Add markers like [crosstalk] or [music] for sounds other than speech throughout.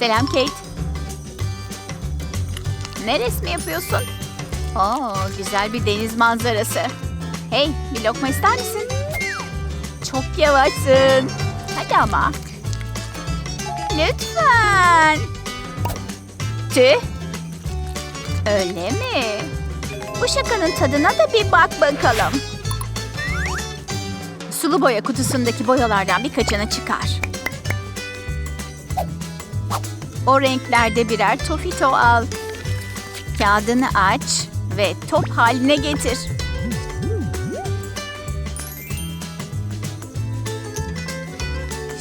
Selam Kate. Ne resmi yapıyorsun? Oo, güzel bir deniz manzarası. Hey, bir lokma ister misin? Çok yavaşsın. Hadi ama. Lütfen. Tüh. Öyle mi? Bu şakanın tadına da bir bak bakalım. Sulu boya kutusundaki boyalardan birkaçını çıkar. O renklerde birer tofito al. Kağıdını aç ve top haline getir.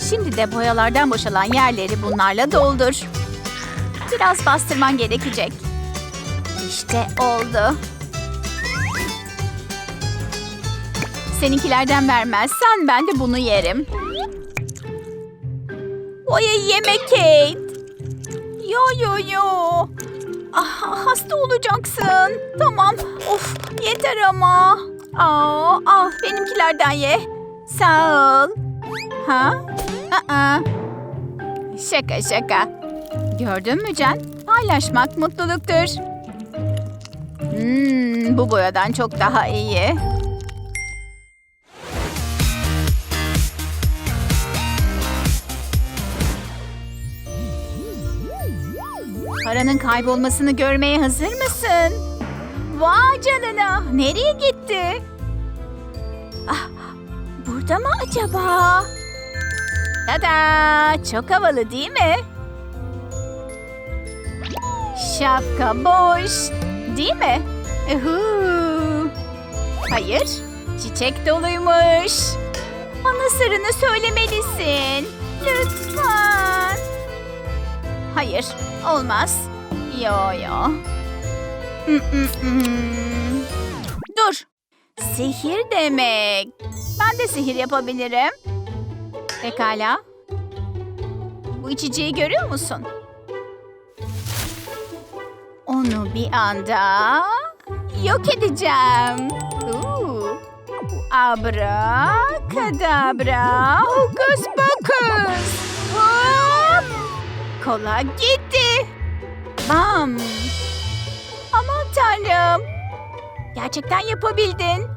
Şimdi de boyalardan boşalan yerleri bunlarla doldur. Biraz bastırman gerekecek. İşte oldu. Seninkilerden vermezsen ben de bunu yerim. Boya yeme Kate. Yo yo yo. Ah, hasta olacaksın. Tamam. Of yeter ama. Aa, al benimkilerden ye. Sağ ol. Ha? Aa. Şaka şaka. Gördün mü Can? Paylaşmak mutluluktur. Hmm, bu boyadan çok daha iyi. Paranın kaybolmasını görmeye hazır mısın? Vay canına! Nereye gitti? Ah, burada mı acaba? Tada! Çok havalı değil mi? Şapka boş. Değil mi? Uhu. Hayır. Çiçek doluymuş. Bana sırrını söylemelisin. Lütfen. Hayır. Olmaz. Yo yo. Mm, mm, mm. Dur. Sihir demek. Ben de sihir yapabilirim. Pekala. Bu içeceği görüyor musun? Onu bir anda yok edeceğim. Bu abra kadabra hokus pokus. Hop. Kola gitti. Bam. Aman tanrım. Gerçekten yapabildin.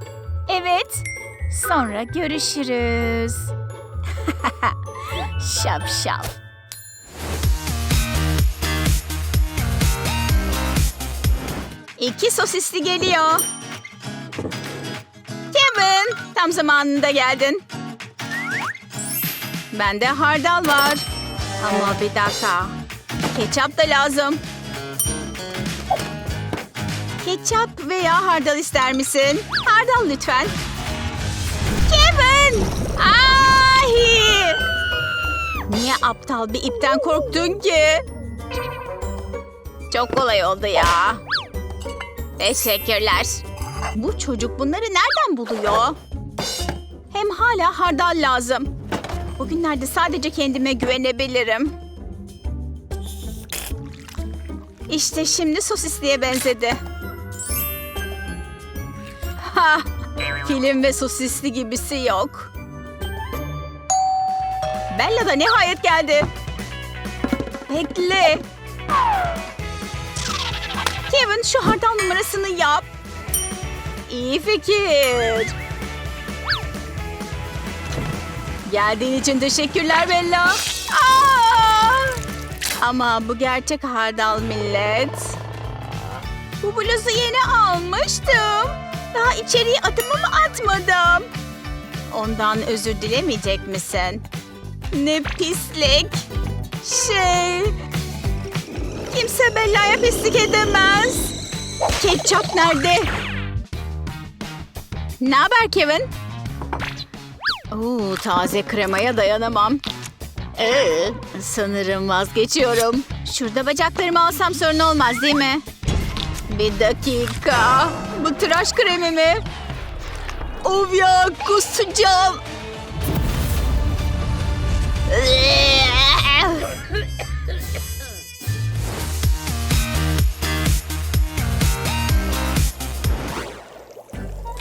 Evet. Sonra görüşürüz. [laughs] Şapşal. İki sosisli geliyor. Kevin, tam zamanında geldin. Bende hardal var. Ama bir dakika. Ketçap da lazım. Ketçap veya hardal ister misin? Hardal lütfen. Kevin! Ahi! Niye aptal bir ipten korktun ki? Çok kolay oldu ya. Teşekkürler. Bu çocuk bunları nereden buluyor? Hem hala hardal lazım. Bugünlerde sadece kendime güvenebilirim. İşte şimdi sosisliye benzedi. [laughs] Film ve sosisli gibisi yok. Bella da nihayet geldi. Bekle. Kevin şu hardal numarasını yap. İyi fikir. Geldiğin için teşekkürler Bella. Aa! Ama bu gerçek hardal millet. Bu bluzu yeni almıştım. Daha içeriye adımımı atmadım. Ondan özür dilemeyecek misin? Ne pislik. Şey... Kimse Bella'ya pislik edemez. Ketçap nerede? Ne haber Kevin? Oo, taze kremaya dayanamam. Ee, sanırım vazgeçiyorum. Şurada bacaklarımı alsam sorun olmaz değil mi? Bir dakika. Bu tıraş kremi mi? Of ya kusacağım.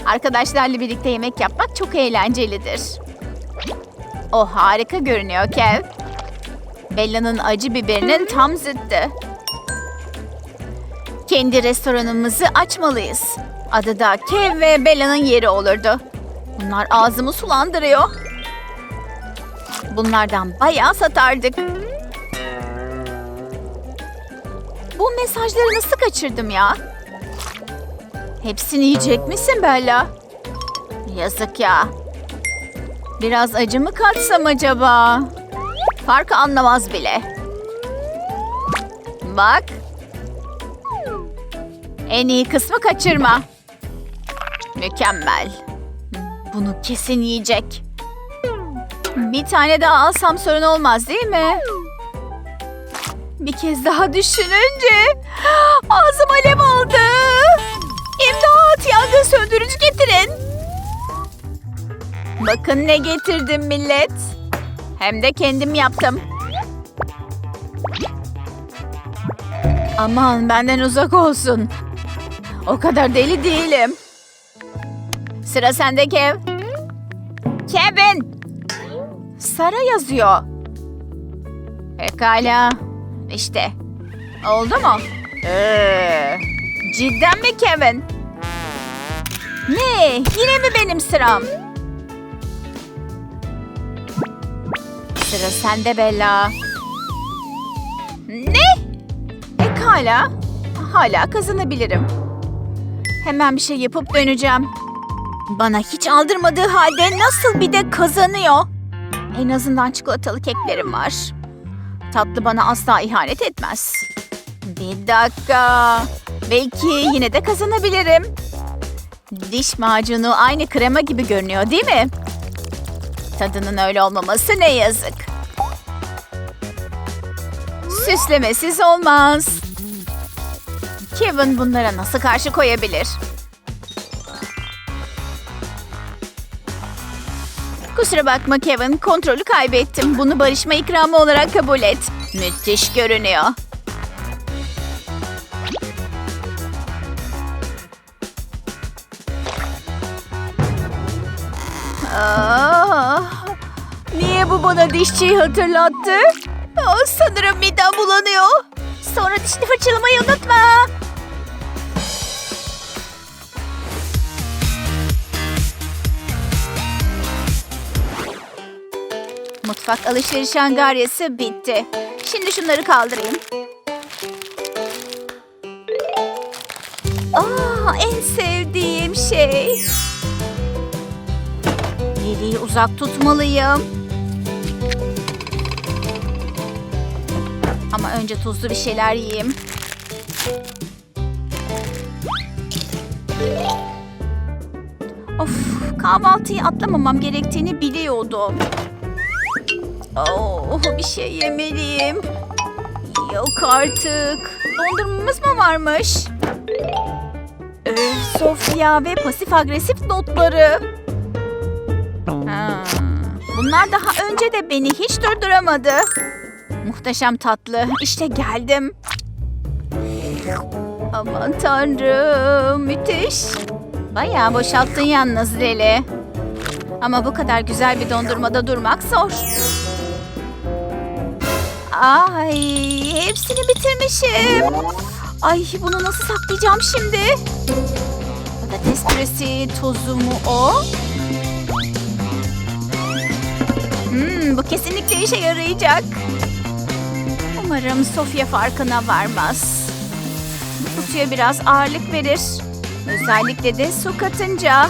Arkadaşlarla birlikte yemek yapmak çok eğlencelidir. O harika görünüyor Kev. Bella'nın acı biberinin tam zıttı. Kendi restoranımızı açmalıyız. Adı da Kev ve Bella'nın yeri olurdu. Bunlar ağzımı sulandırıyor. Bunlardan bayağı satardık. Bu mesajları nasıl kaçırdım ya? Hepsini yiyecek misin Bella? Yazık ya. Biraz acı mı katsam acaba? Farkı anlamaz bile. Bak. En iyi kısmı kaçırma. Mükemmel. Bunu kesin yiyecek. Bir tane daha alsam sorun olmaz değil mi? Bir kez daha düşününce ağzım alev aldı. İmdat yangın söndürücü getirin. Bakın ne getirdim millet. Hem de kendim yaptım. Aman benden uzak olsun. O kadar deli değilim. Sıra sende Kev. Kevin. Sara yazıyor. Pekala. İşte. Oldu mu? Ee, cidden mi Kevin? Ne? Yine mi benim sıram? Sıra sende Bella. Ne? Pekala. Hala kazanabilirim. Hemen bir şey yapıp döneceğim. Bana hiç aldırmadığı halde nasıl bir de kazanıyor? En azından çikolatalı keklerim var. Tatlı bana asla ihanet etmez. Bir dakika. Belki yine de kazanabilirim. Diş macunu aynı krema gibi görünüyor değil mi? Tadının öyle olmaması ne yazık. Süslemesiz olmaz. Kevin bunlara nasıl karşı koyabilir? Kusura bakma Kevin, kontrolü kaybettim. Bunu barışma ikramı olarak kabul et. Müthiş görünüyor. Ah, niye bu bana dişçiyi hatırlattı? Ah, sanırım midem bulanıyor. Sonra dişini fırçalamayı unutma. Mutfak alışveriş angaryası bitti. Şimdi şunları kaldırayım. Aa, en sevdiğim şey. Lili'yi uzak tutmalıyım. Ama önce tuzlu bir şeyler yiyeyim. Of, kahvaltıyı atlamamam gerektiğini biliyordum. Oh, bir şey yemeliyim. Yok artık. Dondurmamız mı varmış? Öf, Sofya ve pasif agresif notları. Ha, bunlar daha önce de beni hiç durduramadı. Muhteşem tatlı. İşte geldim. Aman tanrım. Müthiş. Bayağı boşalttın yalnız Leli. Ama bu kadar güzel bir dondurmada durmak zor. Ay hepsini bitirmişim. Ay bunu nasıl saklayacağım şimdi? Patates püresi tozu mu o? Hmm, bu kesinlikle işe yarayacak. Umarım Sofya farkına varmaz. Bu kutuya biraz ağırlık verir. Özellikle de su katınca.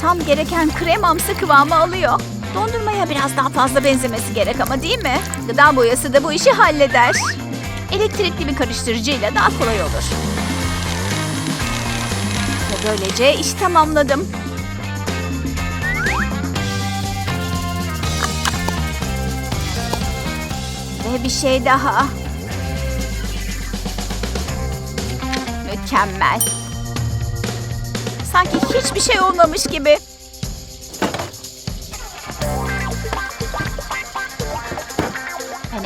Tam gereken kremamsı kıvamı alıyor. Dondurmaya biraz daha fazla benzemesi gerek ama değil mi? Gıda boyası da bu işi halleder. Elektrikli bir karıştırıcıyla daha kolay olur. Ve böylece iş tamamladım. Ve bir şey daha. Mükemmel. Sanki hiçbir şey olmamış gibi.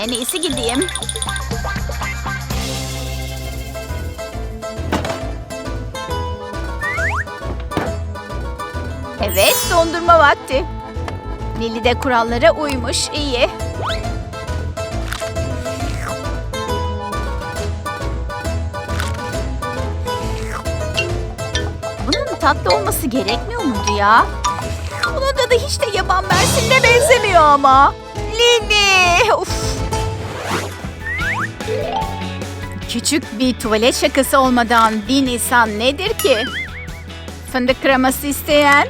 En iyisi gideyim. Evet, dondurma vakti. Lili de kurallara uymuş, iyi. Bunun tatlı olması gerekmiyor muydu ya? Bunun da hiç de yaban mersinine benzemiyor ama. Lili! Uf! Küçük bir tuvalet şakası olmadan bir Nisan nedir ki? Fındık kreması isteyen?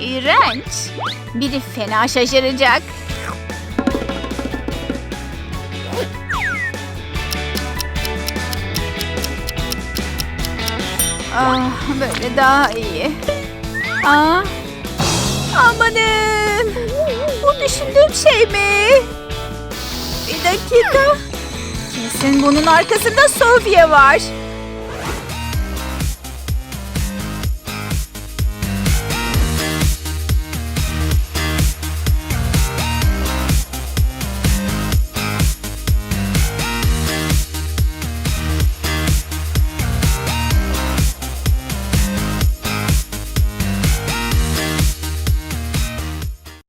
İğrenç. Biri fena şaşıracak. Ah, böyle daha iyi. Aa, amanın. Bu düşündüğüm şey mi? Bir dakika. Kesin bunun arkasında Sofya var.